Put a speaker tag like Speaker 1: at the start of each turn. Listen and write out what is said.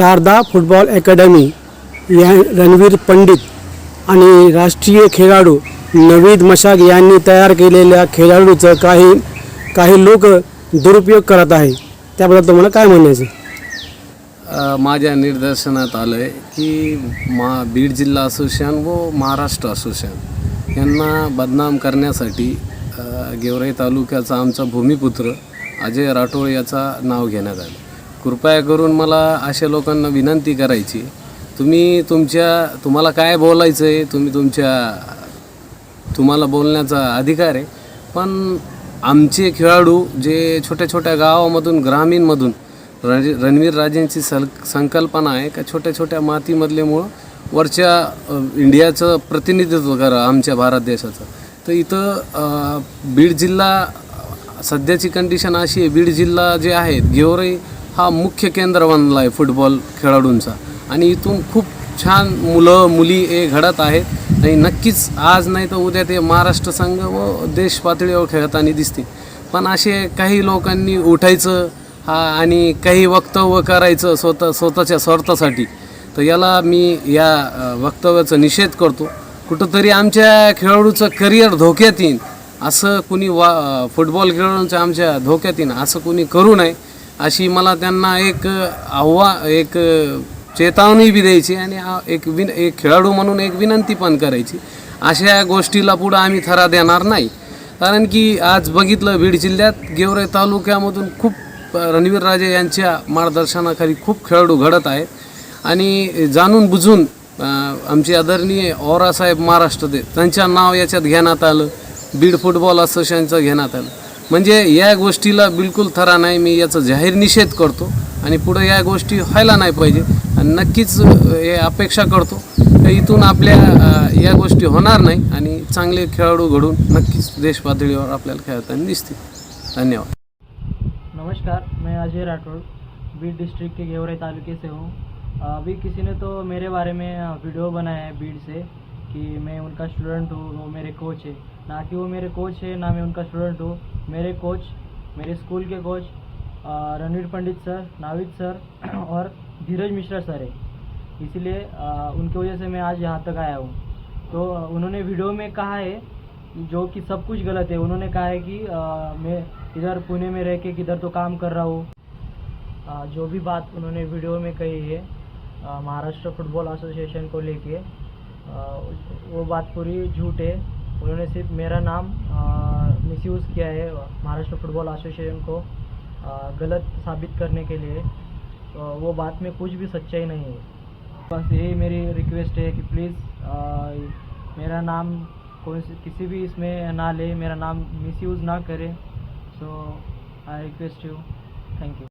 Speaker 1: Sharda football academy या रणवीर पंडित आणि राष्ट्रीय खेळाडू नवीद मशाक यांनी तयार केलेल्या खेळाडूचं काही काही लोक दुरुपयोग करत आहे. त्याबद्दल तुम्हाला काय म्हणायचं
Speaker 2: माझ्या निदर्शनात आलं आहे की मा बीड जिल्हा असोसिएशन व महाराष्ट्र असोसिएशन यांना बदनाम करण्यासाठी गेवराई तालुक्याचा आमचा भूमिपुत्र अजय राठोड याचा नाव घेण्यात आलं. कृपया करून मला अशा लोकांना विनंती करायची. तुम्ही तुमच्या तुम्हाला काय बोलायचं आहे तुम्ही तुमच्या तुम्हाला बोलण्याचा अधिकार आहे. पण आमचे खेळाडू जे छोट्या छोट्या गावामधून ग्रामीणमधून रण रणवीर राजेंची सल संकल्पना आहे का छोट्या छोट्या मातीमधल्यामुळं वरच्या इंडियाचं प्रतिनिधित्व करा आमच्या भारत देशाचं. तर इथं बीड जिल्हा सध्याची कंडिशन अशी आहे बीड जिल्हा जे आहे गेवराई हा मुख्य केंद्र बनला आहे फुटबॉल खेळाडूंचा. आणि इथून खूप छान मुलं मुली हे घडत आहेत. आणि नक्कीच आज नाही तर उद्या ते महाराष्ट्र संघ व देश पातळीवर खेळताना दिसतील. पण असे काही लोकांनी उठायचं हा आणि काही वक्तव्य करायचं स्वतः स्वतःच्या स्वार्थासाठी तर याला मी या वक्तव्याचा निषेध करतो. कुठंतरी आमच्या खेळाडूचं करिअर धोक्यात येईन असं कुणी वा फुटबॉल खेळाडूंच्या आमच्या धोक्यात येईन असं कुणी करू नये. अशी मला त्यांना एक आव्हा एक चेतावणी बी द्यायची आणि एक विन एक खेळाडू म्हणून एक विनंती पण करायची. अशा गोष्टीला पुढं आम्ही थरा देणार नाही. कारण की आज बघितलं बीड जिल्ह्यात गेवरे तालुक्यामधून खूप रणवीर राजे यांच्या मार्गदर्शनाखाली खूप खेळाडू घडत आहेत. आणि जाणून बुजून आमचे आदरणीय ओरासाहेब महाराष्ट्र दे त्यांच्या नाव याच्यात घेण्यात आलं. बीड फुटबॉल असोसिएशनचं घेण्यात आलं. म्हणजे या गोष्टीला बिलकुल थरा नाही मी याचा जाहीर निषेध करतो आणि पुढे या गोष्टी व्हायला नाही पाहिजे. आणि नक्कीच हे अपेक्षा करतो. इथून आपल्या या गोष्टी होणार नाही आणि चांगले खेळाडू घडून नक्कीच देश पातळीवर आपल्याला खेळताना दिसतील. धन्यवाद.
Speaker 3: नमस्कार मैं अजय राठौड़ बीड डिस्ट्रिक्ट के गेवराई तालुके से हूँ. अभी किसी ने तो मेरे बारे में वीडियो बनाया है बीड से. कि मैं उनका स्टूडेंट हूँ वो मेरे कोच है। ना कि वो मेरे कोच है ना मैं उनका स्टूडेंट हूँ। मेरे कोच मेरे स्कूल के coach Ranveer Pandit sir Navid sir और धीरज मिश्रा सर है। इसीलिए उनकी वजह से मैं आज यहाँ तक आया हूँ। तो उन्होंने वीडियो में कहा है जो कि सब कुछ गलत है। उन्होंने कहा है कि अ, मैं इधर पुणे में रह के किधर तो काम कर रहा हूँ। जो भी बात उन्होंने वीडियो में कही है महाराष्ट्र फुटबॉल एसोसिएशन को लेके वो बात पूरी झूठ है। उन्होंने सिर्फ़ मेरा नाम मिसयूज़ किया है महाराष्ट्र फुटबॉल एसोसिएशन को अ, गलत साबित करने के लिए। तो वो बात में कुछ भी सच्चाई नहीं है। बस यही मेरी रिक्वेस्ट है कि प्लीज़ मेरा नाम सी किसी भी इसमें ना ले मेरा नाम मिसयूज़ ना करे। So I request you thank you